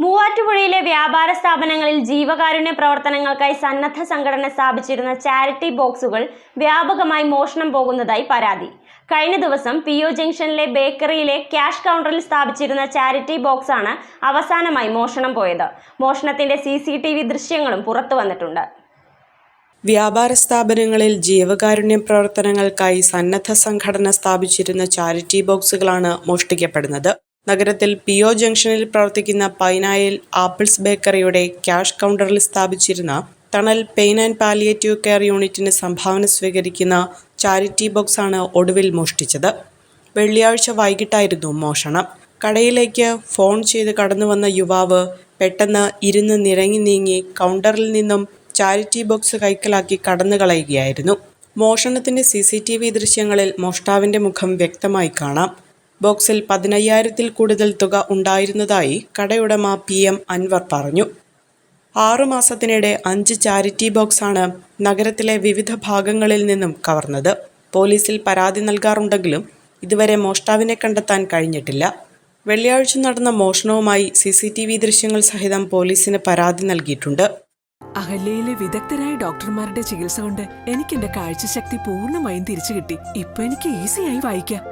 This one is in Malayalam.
മൂവാറ്റുപുഴയിലെ വ്യാപാര സ്ഥാപനങ്ങളിൽ ജീവകാരുണ്യ പ്രവർത്തനങ്ങൾക്കായി സന്നദ്ധ സംഘടന സ്ഥാപിച്ചിരുന്ന ചാരിറ്റി ബോക്സുകൾ വ്യാപകമായി മോഷണം പോകുന്നതായി പരാതി. കഴിഞ്ഞ ദിവസം പി ഒ ജംഗ്ഷനിലെ ബേക്കറിയിലെ ക്യാഷ് കൗണ്ടറിൽ സ്ഥാപിച്ചിരുന്ന ചാരിറ്റി ബോക്സാണ് അവസാനമായി മോഷണം പോയത്. മോഷണത്തിന്റെ സി സി ടി വി ദൃശ്യങ്ങളും പുറത്തു വന്നിട്ടുണ്ട്. വ്യാപാര സ്ഥാപനങ്ങളിൽ ജീവകാരുണ്യ പ്രവർത്തനങ്ങൾക്കായി സന്നദ്ധ സംഘടന സ്ഥാപിച്ചിരുന്ന ചാരിറ്റി ബോക്സുകളാണ് മോഷ്ടിക്കപ്പെടുന്നത്. നഗരത്തിൽ പി ഒ ജംഗ്ഷനിൽ പ്രവർത്തിക്കുന്ന പൈനായിൽ ആപ്പിൾസ് ബേക്കറിയുടെ ക്യാഷ് കൗണ്ടറിൽ സ്ഥാപിച്ചിരുന്ന തണൽ പെയിൻ ആൻഡ് പാലിയേറ്റീവ് കെയർ യൂണിറ്റിന് സംഭാവന സ്വീകരിക്കുന്ന ചാരിറ്റി ബോക്സാണ് ഒടുവിൽ മോഷ്ടിച്ചത്. വെള്ളിയാഴ്ച വൈകിട്ടായിരുന്നു മോഷണം. കടയിലേക്ക് ഫോൺ ചെയ്ത് കടന്നു വന്ന യുവാവ് പെട്ടെന്ന് ഇരുന്ന് നിരങ്ങി നീങ്ങി കൗണ്ടറിൽ നിന്നും ചാരിറ്റി ബോക്സ് കൈക്കലാക്കി കടന്നു കളയുകയായിരുന്നു മോഷണത്തിന്റെ സി സി ടി വി ദൃശ്യങ്ങളിൽ മോഷ്ടാവിന്റെ മുഖം വ്യക്തമായി കാണാം. ബോക്സിൽ പതിനയ്യായിരത്തിൽ കൂടുതൽ തുക ഉണ്ടായിരുന്നതായി കടയുടമ പി എം അൻവർ പറഞ്ഞു. ആറുമാസത്തിനിടെ അഞ്ച് ചാരിറ്റി ബോക്സാണ് നഗരത്തിലെ വിവിധ ഭാഗങ്ങളിൽ നിന്നും കവർന്നത്. പോലീസിൽ പരാതി നൽകാറുണ്ടെങ്കിലും ഇതുവരെ മോഷ്ടാവിനെ കണ്ടെത്താൻ കഴിഞ്ഞിട്ടില്ല. വെള്ളിയാഴ്ച നടന്ന മോഷണവുമായി സി സി ടി വി ദൃശ്യങ്ങൾ സഹിതം പോലീസിന് പരാതി നൽകിയിട്ടുണ്ട്. അഹല്യയിലെ വിദഗ്ധരായ ഡോക്ടർമാരുടെ ചികിത്സ കൊണ്ട് എനിക്ക് എന്റെ കാഴ്ചശക്തി പൂർണമായും തിരിച്ചു കിട്ടി ഇപ്പൊ എനിക്ക് ഈസിയായി വായിക്കാം.